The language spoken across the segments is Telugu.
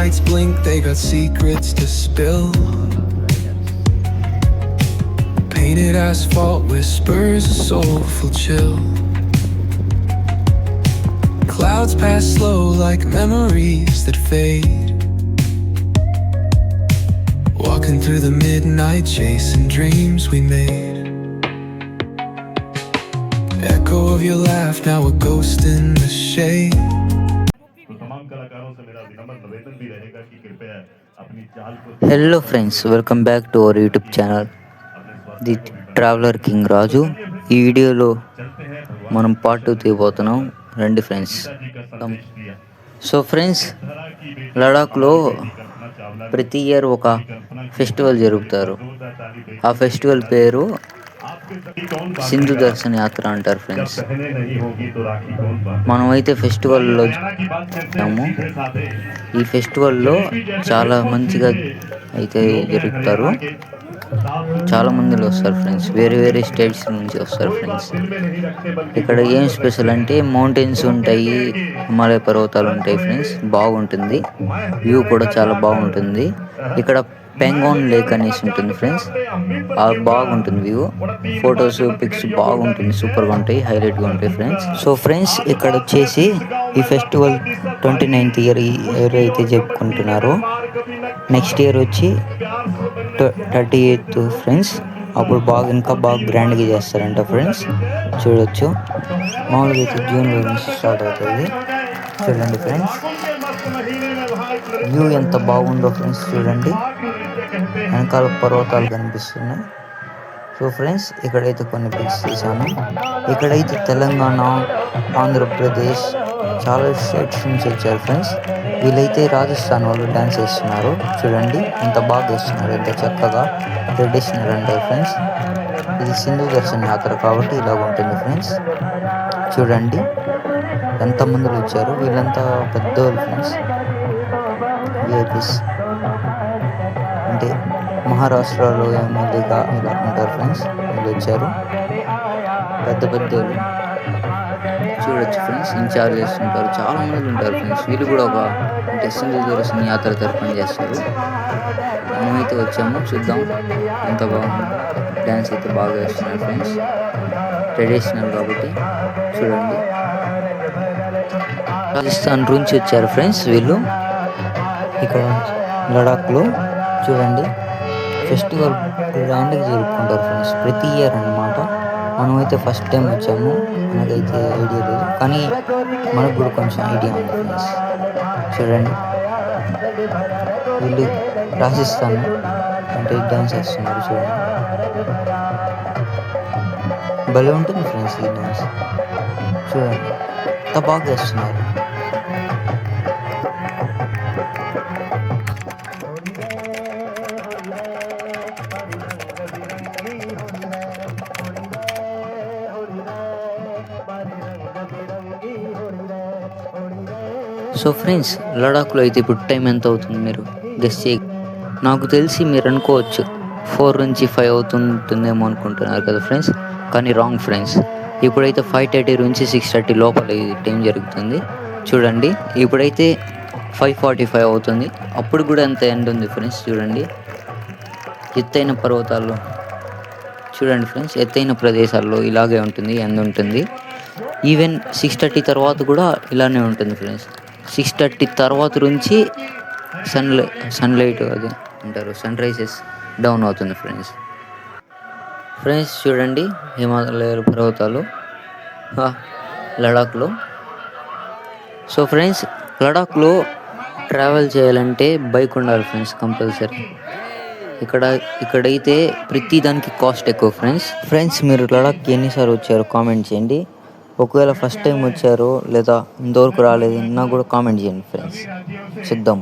lights blink, they got secrets to spill. Painted asphalt whispers a soulful chill. Clouds pass slow like memories that fade. Walking through the midnight, chasing dreams we made. Echo of your laugh, now a ghost in the shade. Hello friends welcome back to our YouTube channel the traveller king Raju ఈ వీడియోలో మనం పార్ట్ టూ తీయబోతున్నాం. రండి ఫ్రెండ్స్ సో ఫ్రెండ్స్ లడాక్లో ప్రతి ఇయర్ ఒక ఫెస్టివల్ జరుపుతారు. ఆ ఫెస్టివల్ పేరు సింధు దర్శన యాత్ర అంటారు ఫ్రెండ్స్. మనమైతే ఫెస్టివల్లో చూస్తాము ఈ ఫెస్టివల్లో చాలా మంచిగా అయితే జరుగుతారు చాలా మందిలో వస్తారు ఫ్రెండ్స్. వేరే వేరే స్టేట్స్ నుంచి వస్తారు ఫ్రెండ్స్. ఇక్కడ ఏం స్పెషల్ అంటే మౌంటైన్స్ ఉంటాయి హిమాలయ పర్వతాలు ఉంటాయి ఫ్రెండ్స్. బాగుంటుంది. వ్యూ కూడా చాలా బాగుంటుంది. ఇక్కడ పెంగాన్ లేక్ అనేసి ఉంటుంది ఫ్రెండ్స్. బాగుంటుంది వ్యూ. ఫొటోస్ పిక్స్ బాగుంటుంది. సూపర్గా ఉంటాయి హైలైట్గా ఉంటాయి ఫ్రెండ్స్. సో ఫ్రెండ్స్ ఇక్కడ వచ్చేసి ఈ ఫెస్టివల్ ట్వంటీ నైన్త్ ఇయర్ ఎవరైతే అయితే నెక్స్ట్ ఇయర్ వచ్చి థర్టీ ఎయిత్ ఫ్రెండ్స్. అప్పుడు బాగా ఇంకా బాగా గ్రాండ్గా చేస్తారంట ఫ్రెండ్స్. చూడొచ్చు. మామూలుగా అయితే జూన్లో నుంచి స్టార్ట్ అవుతుంది. చూడండి ఫ్రెండ్స్. వ్యూ ఎంత బాగుందో ఫ్రెండ్స్ చూడండి. వెనకాల పర్వతాలు కనిపిస్తున్నాయి. సో ఫ్రెండ్స్ ఇక్కడైతే కొన్ని పిక్స్ తీసాను ఇక్కడైతే తెలంగాణ ఆంధ్రప్రదేశ్ చాలా స్టేట్స్ నుంచి వచ్చారు ఫ్రెండ్స్ వీళ్ళైతే రాజస్థాన్ వాళ్ళు డ్యాన్స్ వేస్తున్నారు చూడండి ఎంత బాగా వేస్తున్నారు ఎంత చక్కగా ట్రెడిషనల్ అంటారు ఫ్రెండ్స్ ఇది సింధు దర్శన యాత్ర కాబట్టి ఇలాగ ఉంటుంది ఫ్రెండ్స్ చూడండి ఎంతమందిలో వచ్చారు. వీళ్ళంతా పెద్దవాళ్ళు ఫ్రెండ్స్ విఐపీస్ అంటే మహారాష్ట్రలో ఎమ్మెల్యేగా ఇలా ఉంటారు ఫ్రెండ్స్ వీళ్ళు వచ్చారు. పెద్ద పెద్ద చూడొచ్చు ఫ్రెండ్స్ ఇన్ఛార్జ్ చేస్తుంటారు. చాలా మంది ఉంటారు ఫ్రెండ్స్ వీళ్ళు కూడా ఒక అంటే సింధు దూరసిన యాత్ర తరఫున చేస్తారు. మేమైతే వచ్చాము చూద్దాం. ఎంత బాగుంది. డ్యాన్స్ అయితే బాగా వేస్తున్నారు ఫ్రెండ్స్ ట్రెడిషనల్ కాబట్టి చూడండి. రాజస్థాన్ నుంచి వచ్చారు ఫ్రెండ్స్ వీళ్ళు. ఇక్కడ లడాఖ్లో చూడండి. ఫెస్టివల్ గ్రాండ్గా జరుపుకుంటారు ఫ్రెండ్స్. ప్రతి ఇయర్ అన్నమాట. మనమైతే ఫస్ట్ టైం వచ్చాము. మనకైతే ఐడియా లేదు. కానీ మనకు కూడా కొంచెం ఐడియా ఉంది ఫ్రెండ్స్. చూడండి. వీళ్ళు రాసిస్తాను. అంటే డ్యాన్స్ వేస్తున్నారు చూడండి. భలే ఉంటుంది ఫ్రెండ్స్ ఈ డ్యాన్స్ చూడండి. ఎంత బాగా వేస్తున్నారు సో ఫ్రెండ్స్ లడాఖ్లో అయితే ఇప్పుడు టైం ఎంత అవుతుంది మీరు గెస్ట్ చేయ? నాకు తెలిసి మీరు అనుకోవచ్చు ఫోర్ నుంచి ఫైవ్ అవుతుంటుందేమో అనుకుంటున్నారు కదా ఫ్రెండ్స్. కానీ రాంగ్ ఫ్రెండ్స్ ఇప్పుడైతే ఫైవ్ థర్టీ నుంచి సిక్స్ థర్టీ లోపల ఇది టైం జరుగుతుంది. చూడండి ఇప్పుడైతే ఫైవ్ ఫార్టీ ఫైవ్ అవుతుంది. అప్పుడు కూడా ఎంత ఎండ్ ఉంది ఫ్రెండ్స్ చూడండి. ఎత్తైన పర్వతాల్లో చూడండి ఫ్రెండ్స్ ఎత్తైన ప్రదేశాల్లో ఇలాగే ఉంటుంది ఎండ్ ఉంటుంది. ఈవెన్ సిక్స్ థర్టీ తర్వాత కూడా ఇలానే ఉంటుంది ఫ్రెండ్స్. సిక్స్ థర్టీ తర్వాత నుంచి సన్ సన్లైట్ అది అంటారు. సన్ రైజెస్ డౌన్ అవుతుంది ఫ్రెండ్స్. ఫ్రెండ్స్ చూడండి హిమాలయ పర్వతాలు. లడాఖ్లో సో ఫ్రెండ్స్ లడాఖ్లో ట్రావెల్ చేయాలంటే బైక్ ఉండాలి ఫ్రెండ్స్ కంపల్సరీ. ఇక్కడ ఇక్కడైతే ప్రతి దానికి కాస్ట్ ఎక్కువ ఫ్రెండ్స్. ఫ్రెండ్స్ మీరు లడాఖ్కి ఎన్నిసార్లు వచ్చారో కామెంట్ చేయండి. ఒకవేళ ఫస్ట్ టైం వచ్చారు లేదా ఇంతవరకు రాలేదు నాకు కూడా కామెంట్ చేయండి ఫ్రెండ్స్ చూద్దాం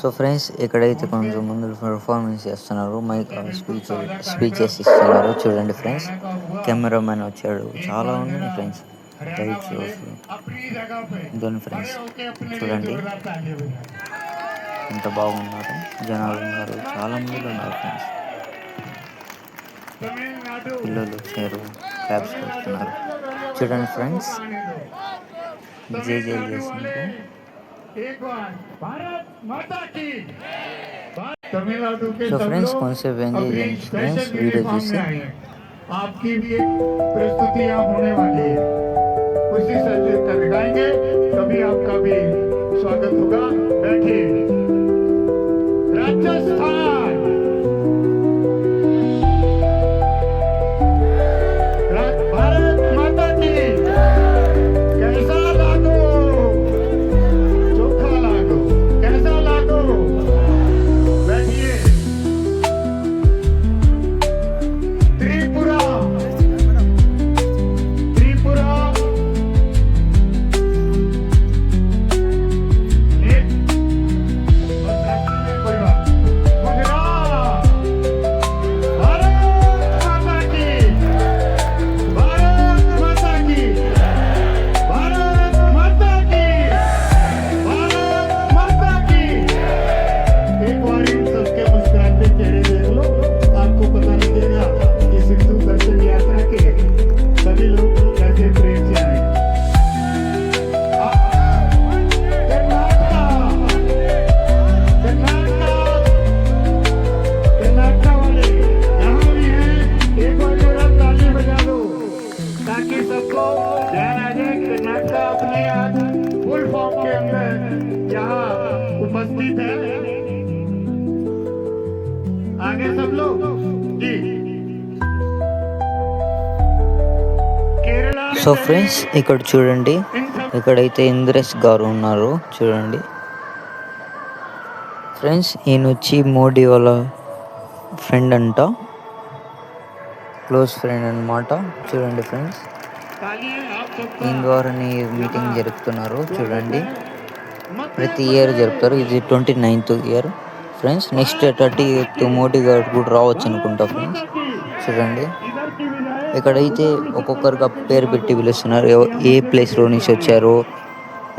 సో ఫ్రెండ్స్ ఇక్కడైతే కొంచెం ముందు పెర్ఫార్మెన్స్ చేస్తున్నారు మైక్ స్పీచ్ స్పీచెస్ ఇస్తున్నారు చూడండి ఫ్రెండ్స్ కెమెరామెన్ వచ్చాడు. చాలా ఉన్నాయి ఫ్రెండ్స్ లైట్స్ ఇదని ఫ్రెండ్స్ చూడండి. ఎంత బాగున్నారు. జనాలు ఉన్నారు. చాలా మంది ఉన్నారు ఫ్రెండ్స్ పిల్లలు వచ్చారు క్యాబ్స్ వస్తున్నారు చూడండి ఫ్రెండ్స్ జే జే చేస్తున్నారు एक बार भारत माता की भारत- तमिलनाडु के So सब friends, लोग कौन से व्यंजन अपनी हैं? स्पेशल Friends, वीडियो यूनिफॉर्म जिससे- में आए हैं आपकी भी एक प्रस्तुतियां होने वाली है उसी से कर दिखाएंगे तभी आपका भी स्वागत होगा बैठिए राजस्थान यहाँ उपस्थित है आगे सब लोग जी केरला సో ఫ్రెండ్స్ ఇక్కడ చూడండి इन सब ఇక్కడైతే ఇంద్రేష్ గారు ఉన్నారు చూడండి ఫ్రెండ్స్ ఈయన వచ్చి మోడీ వాళ్ళ ఫ్రెండ్ అంట క్లోజ్ ఫ్రెండ్ అన్నమాట చూడండి ఫ్రెండ్స్ तालियां आप सबका ఈయన ద్వారానే మీటింగ్ జరుపుతున్నారు చూడండి मत ప్రతి ఇయర్ జరుపుతారు. ఇది twenty ninth year friends next thirty eighth Modi garu కూడా రావచ్చు అనుకుంటా ఫ్రెండ్స్ చూడండి. ఇక్కడైతే ఒక్కొక్కరుగా పేరు పెట్టి పిలుస్తున్నారు ఏ ప్లేస్లో నుంచి వచ్చారు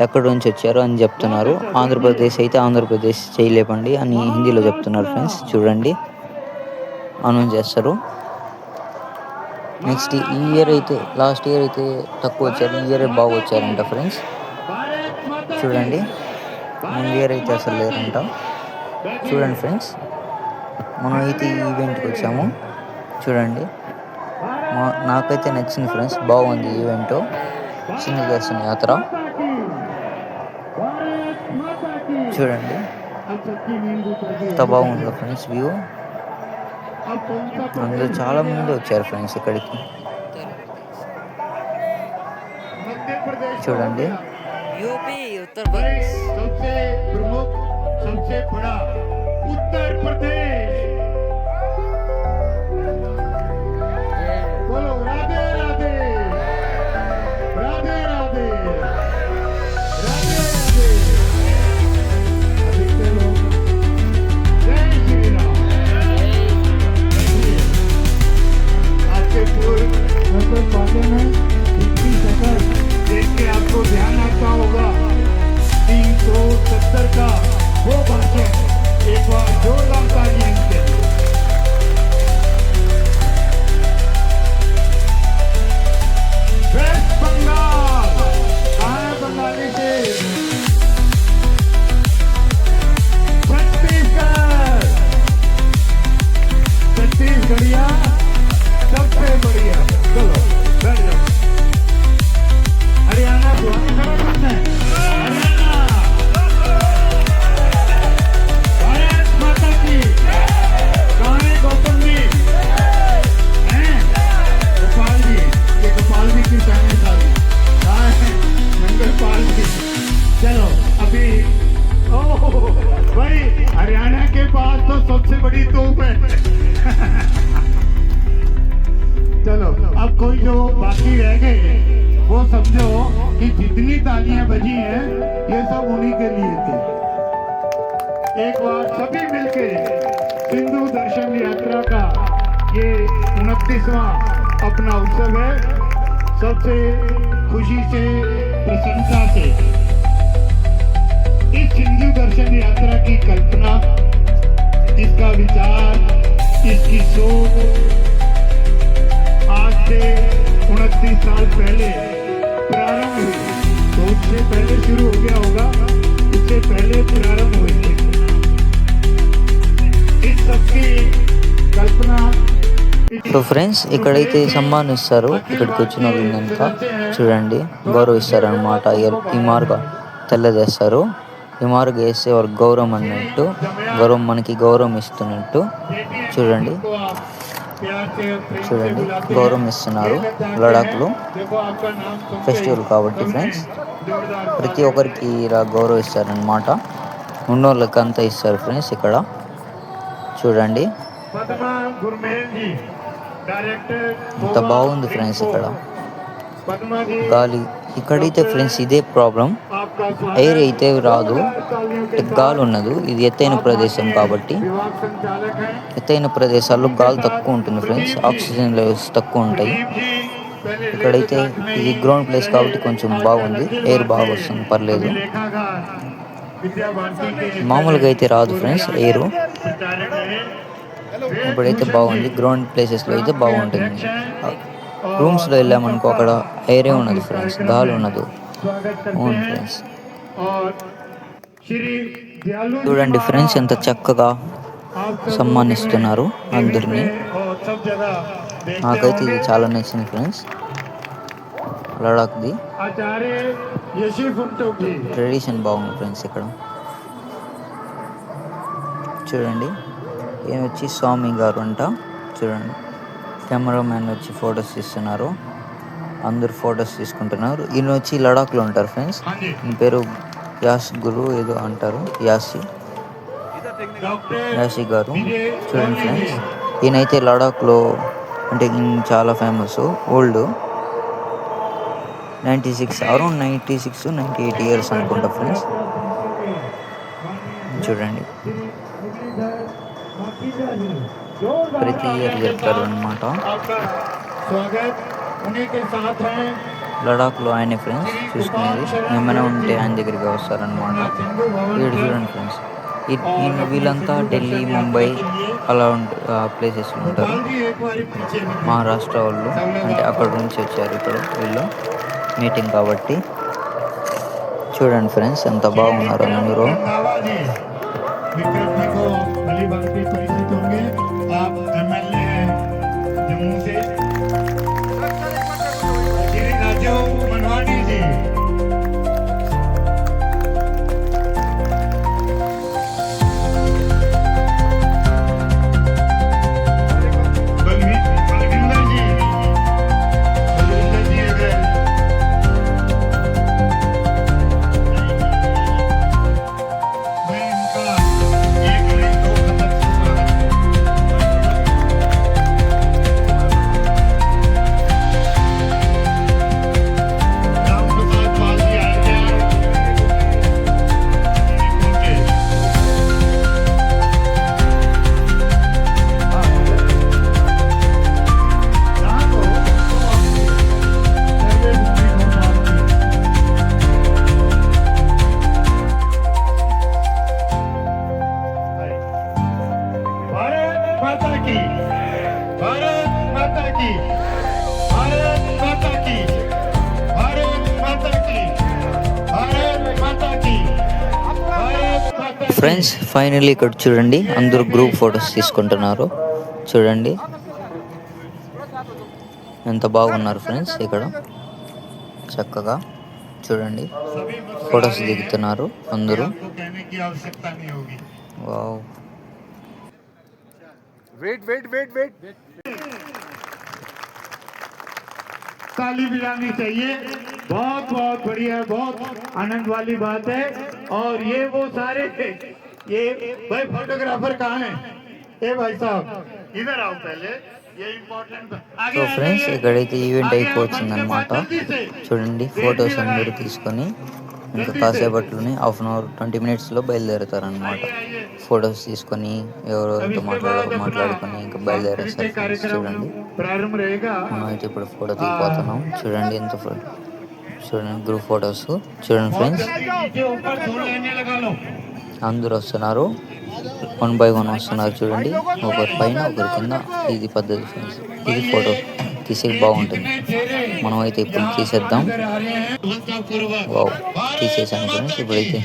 ఎక్కడి నుంచి వచ్చారు అని చెప్తున్నారు. ఆంధ్రప్రదేశ్ అయితే ఆంధ్రప్రదేశ్ చేయలేపండి అని హిందీలో చెప్తున్నారు ఫ్రెండ్స్ చూడండి. అనౌన్స్ చేస్తారు. నెక్స్ట్ ఈ ఇయర్ అయితే లాస్ట్ ఇయర్ అయితే తక్కువ వచ్చారు ఈ ఇయర్ బాగా వచ్చారంట ఫ్రెండ్స్ చూడండి. ముందు ఇయర్ అయితే అసలు లేరంట చూడండి ఫ్రెండ్స్ మనం అయితే ఈవెంట్కి వచ్చాము. చూడండి. మా నాకైతే నచ్చింది ఫ్రెండ్స్ బాగుంది ఈవెంట్ చిన్న దర్శన యాత్ర. చూడండి. ఎంత బాగుందో ఫ్రెండ్స్ వ్యూ అందులో చాలా మంది వచ్చారు ఫ్రెండ్స్ ఇక్కడికి. చూడండి. यूपी उत्तर प्रदेश. सबसे प्रमुख सबसे बड़ा उत्तर प्रदेश! follow God. थी एक बार सभी मिलके सिंधु दर्शन यात्रा का ये उनतीसवा अपना उत्सव है। सबसे खुशी से प्रसन्नता से, इस सिंधु दर्शन यात्रा की कल्पना, इसका विचार, इसकी सोच, आज से उनतीस साल पहले प्रारंभ हुई। तो उससे पहले शुरू हो गया होगा। इससे पहले प्रारंभ हुए थे इस सबकी कल्पना సో ఫ్రెండ్స్ ఇక్కడైతే సమ్మానిస్తారు ఇక్కడికి వచ్చిన వాళ్ళని కనుక చూడండి గౌరవిస్తారనమాట ఈ మార్గ తెల్లదేస్తారు ఈ మార్గ వేస్తే వాళ్ళకి గౌరవం అన్నట్టు గౌరవం మనకి గౌరవం ఇస్తున్నట్టు చూడండి को आप प्यार से और प्रेम से చూడండి बुलाते हैं। గౌరవం ఇస్తున్నారు ये कहते हैं, లడాఖ్లో देखो आपका नाम सुनते ఫెస్టివల్ ही కాబట్టి हमने ఫ్రెండ్స్ जोरदार ప్రతి ఒక్కరికి ఇలా గౌరవిస్తారనమాట ఉన్నోళ్ళకి అంతా ఇస్తారు ఫ్రెండ్స్ ఇక్కడ. చూడండి. అంత బాగుంది ఫ్రెండ్స్ ఇక్కడ. గాలి ఇక్కడైతే ఫ్రెండ్స్ ఇదే ప్రాబ్లం. ఎయిర్ అయితే రాదు. గాలి ఉన్నదు. ఇది ఎత్తైన ప్రదేశం కాబట్టి. ఎత్తైన ప్రదేశాల్లో గాలి తక్కువ ఉంటుంది ఫ్రెండ్స్. ఆక్సిజన్ లెవెల్స్ తక్కువ ఉంటాయి. ఇక్కడైతే ఇది గ్రౌండ్ ప్లేస్ కాబట్టి కొంచెం బాగుంది. ఎయిర్ బాగా వస్తుంది పర్లేదు. మామూలుగా అయితే రాదు ఫ్రెండ్స్ ఎయిర్ ఇప్పుడైతే బాగుంది. గ్రౌండ్ ప్లేసెస్లో అయితే బాగుంటుంది. రూమ్స్లో వెళ్ళామనుకో అక్కడ ఎయిరే ఉన్నది ఫ్రెండ్స్ గాలి ఉన్నదు. ఫ్రెండ్స్ చూడండి ఫ్రెండ్స్ ఎంత చక్కగా సమ్మానిస్తున్నారు అందరినీ. నాకైతే ఇది చాలా నచ్చింది ఫ్రెండ్స్ లడాక్ది. ట్రెడిషన్ బాగుంది ఫ్రెండ్స్ ఇక్కడ. చూడండి. ఈయన వచ్చి స్వామి గారు అంట. చూడండి. కెమెరామ్యాన్ వచ్చి ఫొటోస్ తీస్తున్నారు. అందరు ఫొటోస్ తీసుకుంటున్నారు. ఈయన వచ్చి లడాఖ్లో ఉంటారు ఫ్రెండ్స్ ఈయన పేరు యాస్ గురు ఏదో అంటారు. యాసి. యాసి గారు. చూడండి ఫ్రెండ్స్ ఈయనైతే లడాఖ్లో అంటే చాలా famous old ninety six around ninety six ninety eight years అనుకుంటా ఫ్రెండ్స్ చూడండి. ప్రతి ఇయర్ చెప్తారు అనమాట లడాక్లో ఆయన ఫ్రెండ్స్ చూసుకునేది. ఏమైనా ఉంటే ఆయన దగ్గరికి వస్తారనమాట ఇక్కడ చూడండి ఫ్రెండ్స్ వీళ్ళంతా ఢిల్లీ ముంబై అలా ప్లేసెస్లో ఉంటారు गोपाल जी एक बार पीछे भी మహారాష్ట్ర వాళ్ళు అంటే అక్కడ నుంచి వచ్చారు ఇక్కడ వీళ్ళు మీటింగ్ కాబట్టి చూడండి ఫ్రెండ్స్ ఎంత బాగున్నారు అందరూ रंधावा जी विक्रम जी को भली भांति परिचित होंगे आप एमएलए हैं जम्मू से की भारत माता की भारत माता की भारत माता की भारत माता की भारत माता की ఫ్రెండ్స్ ఫైనల్లీ ఇక్కడ చూడండి అందరూ గ్రూప్ ఫొటోస్ తీసుకుంటున్నారు చూడండి ఎంత బాగున్నారు ఫ్రెండ్స్ ఇక్కడ చక్కగా చూడండి सभी मुस्कुरा ఫొటోస్ रहे हैं। దిగుతున్నారు అందరూ आपको कहने की आवश्यकता नहीं होगी wow wait wait wait wait ताली बजानी चाहिए बहुत बहुत बढ़िया बहुत आनंद वाली बात है और ये वो सारे ये भाई फोटोग्राफर कहाँ हैं ए भाई साहब इधर आओ पहले ये इम्पोर्टेंट సో ఫ్రెండ్స్ ఇక్కడైతే ఈవెంట్ అయిపోతుంది అనమాట చూడండి ఫొటోస్ అందరూ తీసుకొని ఇంకా కాసేపట్లోనే హాఫ్ అన్ అవర్ ట్వంటీ మినిట్స్లో బయలుదేరుతారనమాట ఫొటోస్ తీసుకొని ఎవరెవరితో మాట్లాడ మాట్లాడుకొని ఇంకా బయలుదేరేస్తారు ఫ్రెండ్స్ చూడండి. అయితే ఇప్పుడు ఫోటో దిగిపోతున్నాం. చూడండి ఎంత చూడండి గ్రూప్ ఫొటోస్. చూడండి ఫ్రెండ్స్. అందరూ వస్తున్నారు. వన్ బై వన్ వస్తున్నారు చూడండి. ఒకరి పైన ఒకరి కింద. ఇది పద్ధతి ఫ్రెండ్స్. ఇది ఫోటో. తీసేది బాగుంటుంది. మనం అయితే ఇప్పుడు తీసేద్దాం. వావ్ తీసేసాను ఫ్రెండ్స్. ఇప్పుడైతే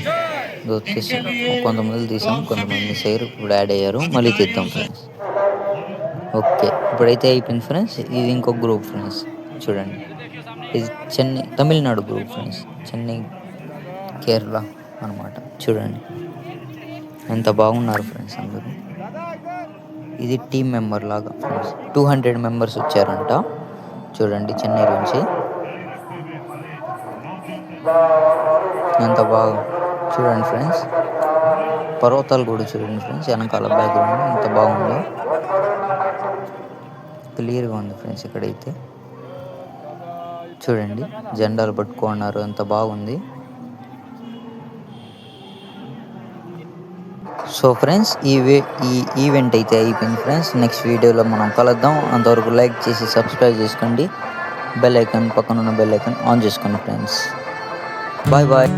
కొంతమంది తీసాం కొంతమంది సైర్. ఇప్పుడు యాడ్ అయ్యారు. మళ్ళీ తీద్దాం ఫ్రెండ్స్. ఓకే ఇప్పుడైతే అయిపోయింది ఫ్రెండ్స్. ఇది ఇంకో గ్రూప్ ఫ్రెండ్స్. చూడండి. ఇది చెన్నై తమిళనాడు గ్రూప్ ఫ్రెండ్స్. చెన్నై కేరళ అనమాట చూడండి. ఎంత బాగున్నారు ఫ్రెండ్స్ అందరూ. ఇది టీం మెంబర్ లాగా. ఫ్రెండ్స్ టూ హండ్రెడ్ మెంబర్స్ వచ్చారంట. చూడండి చెన్నై నుంచి. ఎంత బాగా చూడండి ఫ్రెండ్స్ పర్వతాలు కూడా చూడండి ఫ్రెండ్స్ వెనకాల బ్యాక్గ్రౌండ్ ఎంత బాగుందో. క్లియర్గా ఉంది ఫ్రెండ్స్ ఇక్కడైతే. చూడండి జెండాలు పట్టుకున్నారు. ఎంత బాగుంది. సో ఫ్రెండ్స్ ఈ ఈ ఈవెంట్ అయితే అయిపోయింది ఫ్రెండ్స్. నెక్స్ట్ వీడియోలో మనం కలుద్దాం. అంతవరకు లైక్ చేసి సబ్స్క్రైబ్ చేసుకోండి. బెల్ ఐకాన్ పక్కన ఉన్న బెల్ ఐకాన్ ఆన్ చేసుకోండి ఫ్రెండ్స్. Bye bye.